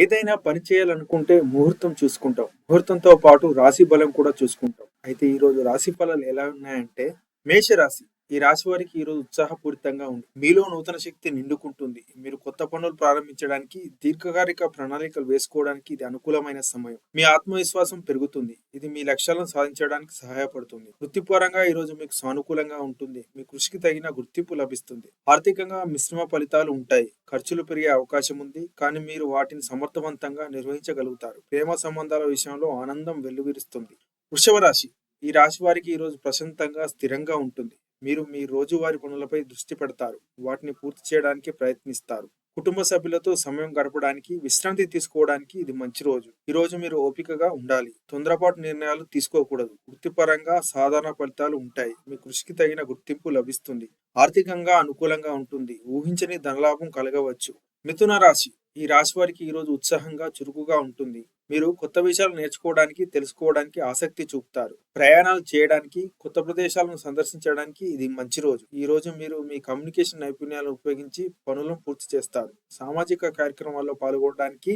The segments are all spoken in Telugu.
ఏదైనా పని చేయాలనుకుంటే ముహూర్తం చూసుకుంటాం. ముహూర్తంతో పాటు రాశి బలం కూడా చూసుకుంటాం. అయితే ఈ రోజు రాశి ఫలాలు ఎలా ఉన్నాయంటే మేషరాశి. ఈ రాశి వారికి ఈ రోజు ఉత్సాహపూరితంగా ఉంది. మీలో నూతన శక్తి నిండుకుంటుంది. మీరు కొత్త పనులు ప్రారంభించడానికి దీర్ఘకాలిక ప్రణాళికలు వేసుకోవడానికి ఇది అనుకూలమైన సమయం. మీ ఆత్మవిశ్వాసం పెరుగుతుంది. ఇది మీ లక్ష్యాలను సాధించడానికి సహాయపడుతుంది. వృత్తిపరంగా ఈ రోజు మీకు సానుకూలంగా ఉంటుంది. మీ కృషికి తగిన గుర్తింపు లభిస్తుంది. ఆర్థికంగా మిశ్రమ ఫలితాలు ఉంటాయి. ఖర్చులు పెరిగే అవకాశం ఉంది. కానీ మీరు వాటిని సమర్థవంతంగా నిర్వహించగలుగుతారు. ప్రేమ సంబంధాల విషయంలో ఆనందం వెల్లువిరుస్తుంది. వృషభ రాశి. ఈ రాశి వారికి ఈ రోజు ప్రశాంతంగా స్థిరంగా ఉంటుంది. మీరు మీ రోజువారి పనులపై దృష్టి పెడతారు. వాటిని పూర్తి చేయడానికి ప్రయత్నిస్తారు. కుటుంబ సభ్యులతో సమయం గడపడానికి విశ్రాంతి తీసుకోవడానికి ఇది మంచి రోజు. ఈ రోజు మీరు ఓపికగా ఉండాలి. తొందరపాటు నిర్ణయాలు తీసుకోకూడదు. వృత్తిపరంగా సాధారణ ఫలితాలు ఉంటాయి. మీ కృషికి తగిన గుర్తింపు లభిస్తుంది. ఆర్థికంగా అనుకూలంగా ఉంటుంది. ఊహించని ధనలాభం కలగవచ్చు. మిథున రాశి. ఈ రాశి వారికి ఈ రోజు ఉత్సాహంగా చురుకుగా ఉంటుంది. మీరు కొత్త విషయాలు నేర్చుకోవడానికి తెలుసుకోవడానికి ఆసక్తి చూపుతారు. ప్రయాణాలు చేయడానికి కొత్త ప్రదేశాలను సందర్శించడానికి ఇది మంచి రోజు. ఈ రోజు మీరు మీ కమ్యూనికేషన్ నైపుణ్యాలను ఉపయోగించి పనులను పూర్తి చేస్తారు. సామాజిక కార్యక్రమాల్లో పాల్గొనడానికి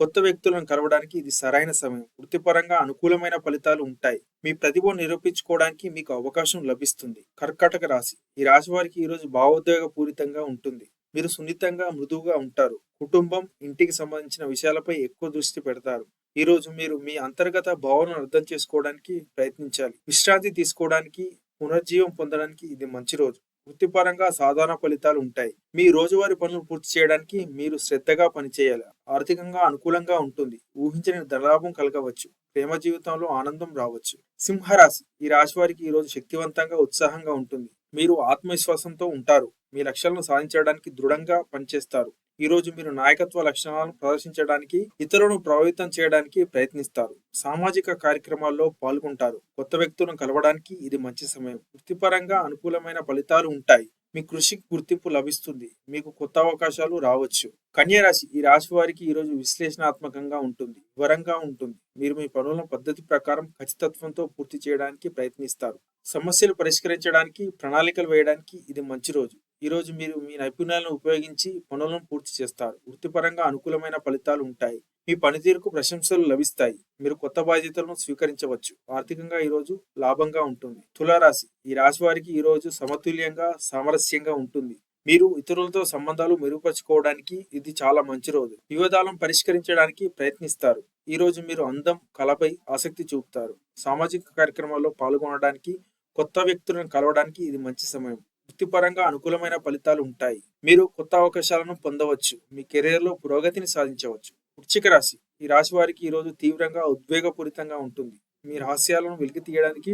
కొత్త వ్యక్తులను కలవడానికి ఇది సరైన సమయం. వృత్తిపరంగా అనుకూలమైన ఫలితాలు ఉంటాయి. మీ ప్రతిభను నిరూపించుకోవడానికి మీకు అవకాశం లభిస్తుంది. కర్కాటక రాశి. ఈ రాశి వారికి ఈ రోజు భావోద్వేగ పూరితంగా ఉంటుంది. మీరు సున్నితంగా మృదువుగా ఉంటారు. కుటుంబం ఇంటికి సంబంధించిన విషయాలపై ఎక్కువ దృష్టి పెడతారు. ఈ రోజు మీరు మీ అంతర్గత భావనను అర్థం చేసుకోవడానికి ప్రయత్నించాలి. విశ్రాంతి తీసుకోవడానికి పునర్జీవం పొందడానికి ఇది మంచి రోజు. వృత్తిపరంగా సాధారణ ఫలితాలు ఉంటాయి. మీ రోజువారీ పనులు పూర్తి చేయడానికి మీరు శ్రద్ధగా పనిచేయాలి. ఆర్థికంగా అనుకూలంగా ఉంటుంది. ఊహించని ధనలాభం కలగవచ్చు. ప్రేమ జీవితంలో ఆనందం రావచ్చు. సింహరాశి ఈ రాశి వారికి ఈ రోజు శక్తివంతంగా ఉత్సాహంగా ఉంటుంది. మీరు ఆత్మవిశ్వాసంతో ఉంటారు. మీ లక్ష్యాలను సాధించడానికి దృఢంగా పనిచేస్తారు. ఈ రోజు మీరు నాయకత్వ లక్షణాలను ప్రదర్శించడానికి ఇతరులను ప్రభావితం చేయడానికి ప్రయత్నిస్తారు. సామాజిక కార్యక్రమాల్లో పాల్గొంటారు. కొత్త వ్యక్తులను కలవడానికి ఇది మంచి సమయం. వృత్తిపరంగా అనుకూలమైన ఫలితాలు ఉంటాయి. మీ కృషికి గుర్తింపు లభిస్తుంది. మీకు కొత్త అవకాశాలు రావచ్చు. కన్యా రాశి ఈ రాశి వారికి ఈరోజు విశ్లేషణాత్మకంగా ఉంటుంది. వివరంగా ఉంటుంది. మీరు మీ పనులను పద్ధతి ప్రకారం ఖచ్చితత్వంతో పూర్తి చేయడానికి ప్రయత్నిస్తారు. సమస్యలు పరిష్కరించడానికి ప్రణాళికలు వేయడానికి ఇది మంచి రోజు. ఈ రోజు మీరు మీ నైపుణ్యాలను ఉపయోగించి పనులను పూర్తి చేస్తారు. వృత్తిపరంగా అనుకూలమైన ఫలితాలు ఉంటాయి. మీ పనితీరుకు ప్రశంసలు లభిస్తాయి. మీరు కొత్త బాధ్యతలను స్వీకరించవచ్చు. ఆర్థికంగా ఈరోజు లాభంగా ఉంటుంది. తులారాశి. ఈ రాశి వారికి ఈరోజు సమతుల్యంగా సామరస్యంగా ఉంటుంది. మీరు ఇతరులతో సంబంధాలు మెరుగుపరుచుకోవడానికి ఇది చాలా మంచి రోజు. వివాదాలను పరిష్కరించడానికి ప్రయత్నిస్తారు. ఈ రోజు మీరు అందం కళపై ఆసక్తి చూపుతారు. సామాజిక కార్యక్రమాల్లో పాల్గొనడానికి కొత్త వ్యక్తులను కలవడానికి ఇది మంచి సమయం. వృత్తిపరంగా అనుకూలమైన ఫలితాలు ఉంటాయి. మీరు కొత్త అవకాశాలను పొందవచ్చు. మీ కెరీర్లో పురోగతిని సాధించవచ్చు. వృశ్చిక రాశి. ఈ రాశి వారికి ఈ రోజు తీవ్రంగా ఉద్వేగపూరితంగా ఉంటుంది. మీ రహస్యాలను వెలికి తీయడానికి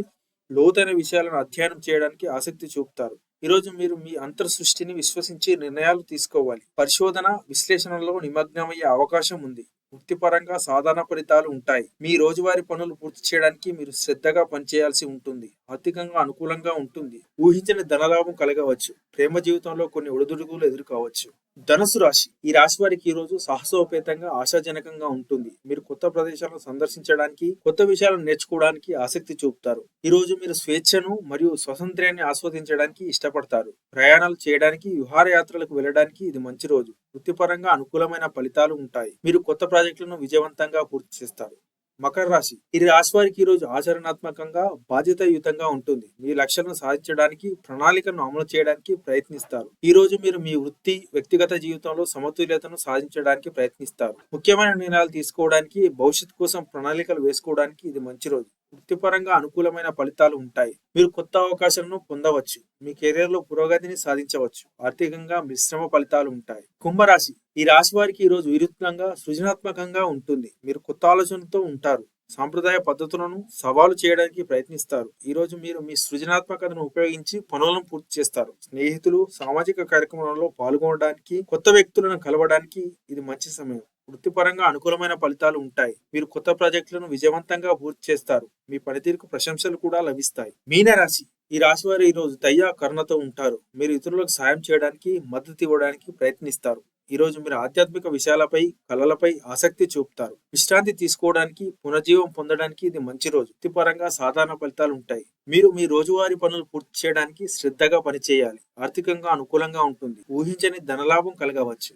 లోతైన విషయాలను అధ్యయనం చేయడానికి ఆసక్తి చూపుతారు. ఈ రోజు మీరు మీ అంతర్ సృష్టిని విశ్వసించి నిర్ణయాలు తీసుకోవాలి. పరిశోధన విశ్లేషణలో నిమగ్నమయ్యే అవకాశం ఉంది. వృత్తిపరంగా సాధారణ ఫలితాలు ఉంటాయి. మీ రోజువారీ పనులు పూర్తి చేయడానికి మీరు శ్రద్ధగా పనిచేయాల్సి ఉంటుంది. ఆర్థికంగా అనుకూలంగా ఉంటుంది. ఊహించని ధనలాభం కలగవచ్చు. ప్రేమ జీవితంలో కొన్ని ఒడిదుడుకులు ఎదుర్కోవచ్చు. ధనుసు రాశి. ఈ రాశి వారికి ఈ రోజు సాహసోపేతంగా ఆశాజనకంగా ఉంటుంది. మీరు కొత్త ప్రదేశాలను సందర్శించడానికి కొత్త విషయాలను నేర్చుకోవడానికి ఆసక్తి చూపుతారు. ఈ రోజు మీరు స్వేచ్ఛను మరియు స్వాతంత్ర్యాన్ని ఆస్వాదించడానికి ఇష్టపడతారు. ప్రయాణాలు చేయడానికి విహారయాత్రలకు వెళ్ళడానికి ఇది మంచి రోజు. వృత్తిపరంగా అనుకూలమైన ఫలితాలు ఉంటాయి. మీరు కొత్త ప్రాజెక్టులను విజయవంతంగా పూర్తి చేస్తారు. మకర రాశి. ఈ రాశి వారికి ఈ రోజు ఆచరణాత్మకంగా బాధ్యతాయుతంగా ఉంటుంది. మీ లక్ష్యాలను సాధించడానికి ప్రణాళికను అమలు చేయడానికి ప్రయత్నిస్తారు. ఈ రోజు మీరు మీ వృత్తి వ్యక్తిగత జీవితంలో సమతుల్యతను సాధించడానికి ప్రయత్నిస్తారు. ముఖ్యమైన నిర్ణయాలు తీసుకోవడానికి భవిష్యత్తు కోసం ప్రణాళికలు వేసుకోవడానికి ఇది మంచి రోజు. వృత్తిపరంగా అనుకూలమైన ఫలితాలు ఉంటాయి. మీరు కొత్త అవకాశాలను పొందవచ్చు. మీ కెరీర్లో పురోగతిని సాధించవచ్చు. ఆర్థికంగా మిశ్రమ ఫలితాలు ఉంటాయి. కుంభరాశి. ఈ రాశి వారికి ఈ రోజు విరుద్ధంగా సృజనాత్మకంగా ఉంటుంది. మీరు కొత్త ఆలోచనతో ఉంటారు. సాంప్రదాయ పద్ధతులను సవాలు చేయడానికి ప్రయత్నిస్తారు. ఈ రోజు మీరు మీ సృజనాత్మకతను ఉపయోగించి పనులను పూర్తి చేస్తారు. స్నేహితులు సామాజిక కార్యక్రమాలలో పాల్గొనడానికి కొత్త వ్యక్తులను కలవడానికి ఇది మంచి సమయం. వృత్తిపరంగా అనుకూలమైన ఫలితాలు ఉంటాయి. మీరు కొత్త ప్రాజెక్టులను విజయవంతంగా పూర్తి చేస్తారు. మీ పనితీరుకు ప్రశంసలు కూడా లభిస్తాయి. మీన రాశి ఈ రాశి వారు ఈ రోజు దయ్యా కరుణతో ఉంటారు. మీరు ఇతరులకు సాయం చేయడానికి మద్దతు ఇవ్వడానికి ప్రయత్నిస్తారు. ఈరోజు మీరు ఆధ్యాత్మిక విషయాలపై కళలపై ఆసక్తి చూపుతారు. విశ్రాంతి తీసుకోవడానికి పునర్జీవం పొందడానికి ఇది మంచి రోజు. వృత్తిపరంగా సాధారణ ఫలితాలు ఉంటాయి. మీరు మీ రోజువారీ పనులు పూర్తి చేయడానికి శ్రద్ధగా పనిచేయాలి. ఆర్థికంగా అనుకూలంగా ఉంటుంది. ఊహించని ధనలాభం కలగవచ్చు.